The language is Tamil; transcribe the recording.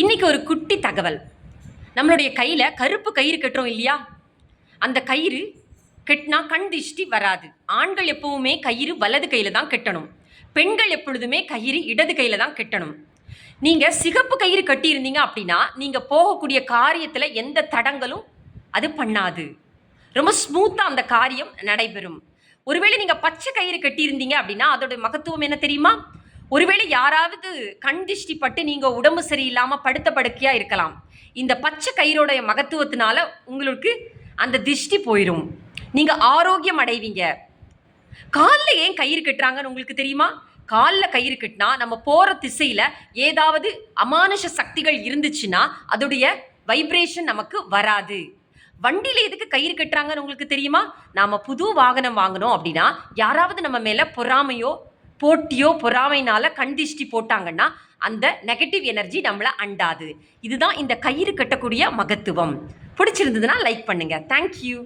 இன்னைக்கு ஒரு குட்டி தகவல். நம்மளுடைய கையில் கருப்பு கயிறு கட்டுறோம் இல்லையா? அந்த கயிறு கட்டினா கண் திஷ்டி வராது. ஆண்கள் எப்பவுமே கயிறு வலது கையில் தான் கட்டணும். பெண்கள் எப்பொழுதுமே கயிறு இடது கையில் தான் கட்டணும். நீங்கள் சிகப்பு கயிறு கட்டியிருந்தீங்க அப்படின்னா நீங்கள் போகக்கூடிய காரியத்தில் எந்த தடங்களும் அது பண்ணாது. ரொம்ப ஸ்மூத்தாக அந்த காரியம் நடைபெறும். ஒருவேளை நீங்கள் பச்சை கயிறு கட்டியிருந்தீங்க அப்படின்னா அதோடைய மகத்துவம் என்ன தெரியுமா? ஒருவேளை யாராவது கண் திஷ்டி பட்டு நீங்கள் உடம்பு சரியில்லாமல் படுத்த படுக்கையாக இருக்கலாம். இந்த பச்சை கயிறோடைய மகத்துவத்தினால உங்களுக்கு அந்த திஷ்டி போயிடும் நீங்கள் ஆரோக்கியம் அடைவீங்க. காலில் ஏன் கயிறு கட்டுறாங்கன்னு உங்களுக்கு தெரியுமா? காலில் கயிறு கட்டினா நம்ம போகிற திசையில் ஏதாவது அமானுஷ சக்திகள் இருந்துச்சுன்னா அதோடைய வைப்ரேஷன் நமக்கு வராது. வண்டியில் எதுக்கு கயிறு கட்டுறாங்கன்னு உங்களுக்கு தெரியுமா? நாம் புது வாகனம் வாங்கினோம் அப்படின்னா யாராவது நம்ம மேலே பொறாமையோ போட்டியோ பொறாமைனால கண்திஷ்டி போட்டாங்கன்னா அந்த நெகட்டிவ் எனர்ஜி நம்மளை அண்டாது. இதுதான் இந்த கயிறு கட்டக்கூடிய மகத்துவம். பிடிச்சிருந்ததுன்னா லைக் பண்ணுங்கள் தேங்க்யூ